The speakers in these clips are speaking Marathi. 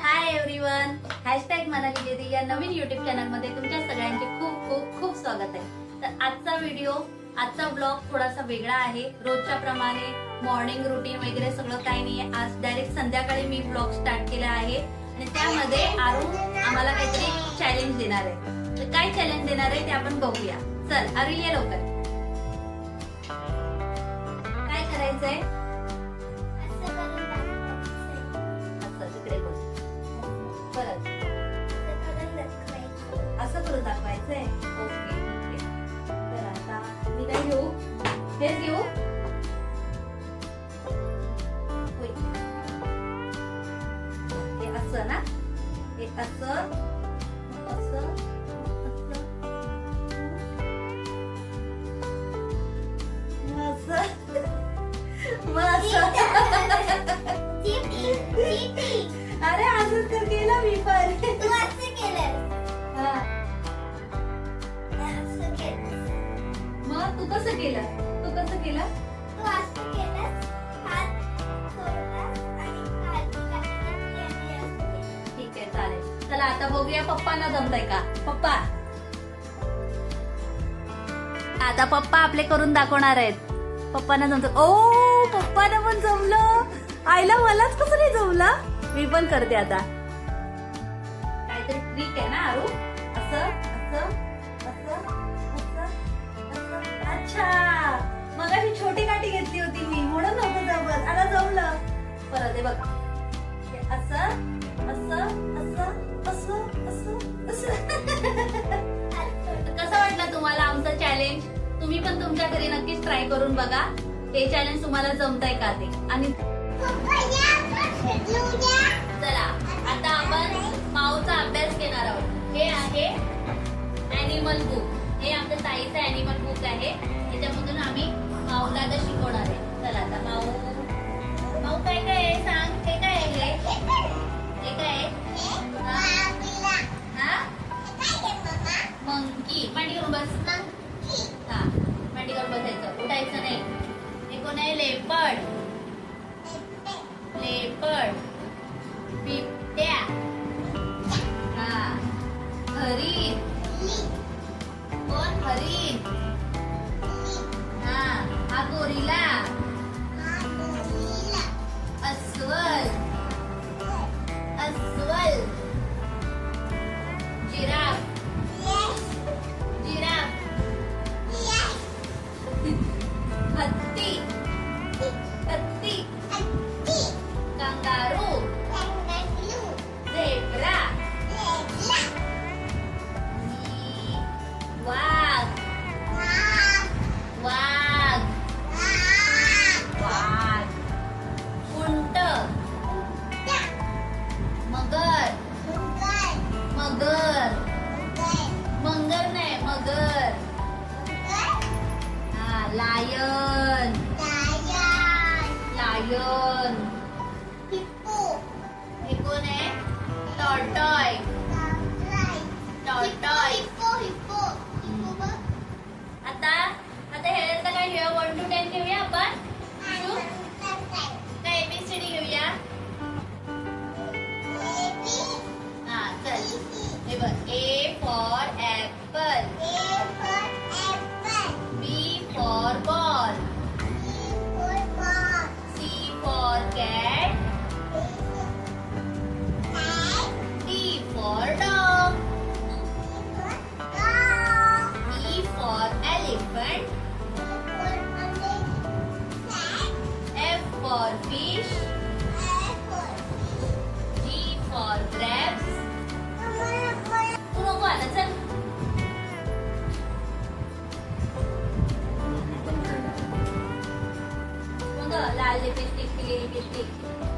हाय एव्हरीवन हॅशटॅग मनाली दीदी या नवीन युट्यूब चॅनलमध्ये तुमच्या सगळ्यांचे खूप खूप खूप स्वागत आहे. तर आजचा व्हिडिओ आजचा ब्लॉग थोडासा वेगळा आहे. रोजच्या प्रमाणे मॉर्निंग रुटीन वगैरे सगळं काही नाही आज डायरेक्ट संध्याकाळी मी ब्लॉग स्टार्ट केला आहे. आणि त्यामध्ये आरू आम्हाला काहीतरी चॅलेंज देणार आहे. तर काय चॅलेंज देणार आहे ते आपण बघूया. चल आरू ये लवकर. काय करायचंय? असं ना? हे असं असं असं. असं असं अरे असंच तर केलं मी पण. मग तू कसं केलं? तू कसं केलं? ठीक चला आता बघूया पप्पांना जमतंय का? पप्पा. आता पप्पा आपले करून दाखवणार आहेत. पप्पांना जमत. ओ पप्पाना पण जमलं. आईला मलाच कसं नाही जमलं? मी पण करते आता. काहीतरी ट्रिक आहे ना आरू? असं असं अच्छा. मग अशी छोटी काठी घेतली होती मी. म्हणून नव्हतं जमत. आता जमलं. परत हे बघा. तुम्ही पण तुमच्या घरी नक्कीच ट्राय करून बघा. ते चॅलेंज तुम्हाला जमताय का ते? आणि मगर. मंगर नाही मगर. हा लायन लायन हे कोण आहे टॉर्टॉय टॉर्टॉय. हे बघ ए 50-50, 50-50.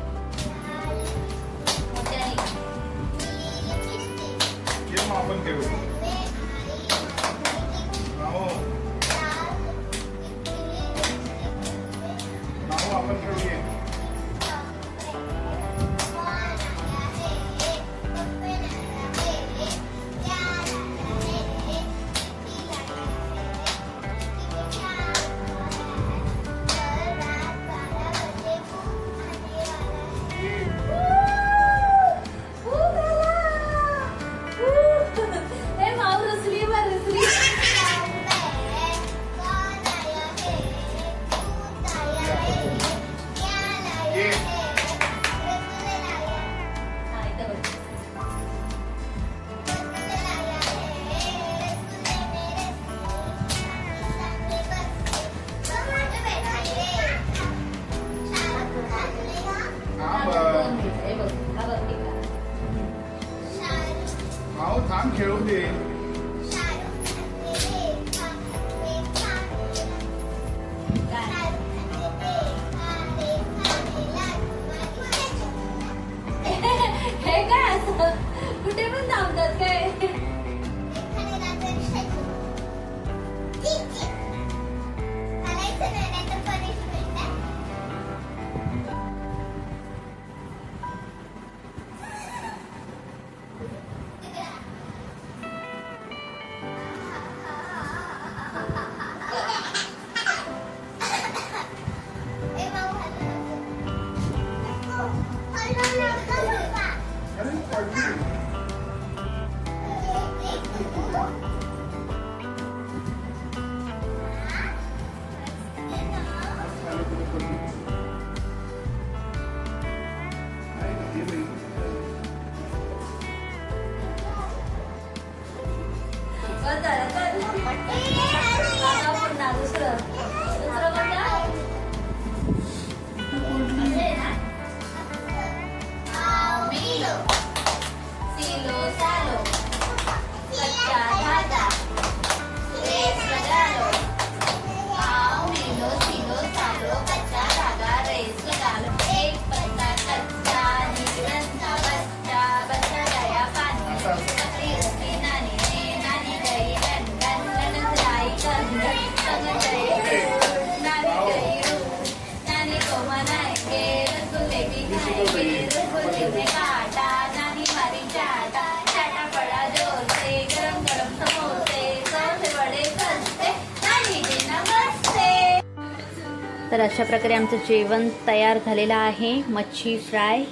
तर अशा प्रकारे आमचं जेवण तयार झालेलं आहे मच्छी फ्राय.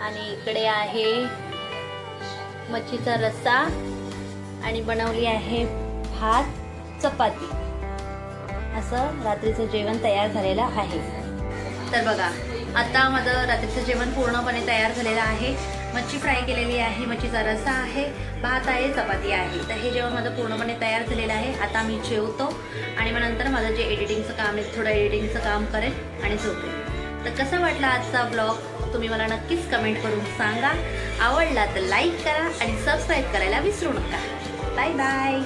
आणि इकडे आहे मच्छीचा रस्सा. आणि बनवली आहे भात चपाती. असं रात्रीचं जेवण तयार झालेलं आहे. तर बघा आता माझं रात्रीचं जेवण पूर्णपणे तयार झालेलं आहे. मच्छी फ्राय केलेली आहे मच्छीचा रस्सा आहे भात आहे चपाती आहे. तर हे जेवण माझं पूर्णपणे तयार झालेलं आहे. आता मी जेवतो आणि मग नंतर माझं जे एडिटिंगचं काम आहे थोडं एडिटिंगचं काम करेन आणि झोपेन. तर कसा वाटला आजचा ब्लॉग तुम्ही मला नक्कीच कमेंट करून सांगा. आवडला तर लाईक करा आणि सबस्क्राईब करायला विसरू नका. Bye bye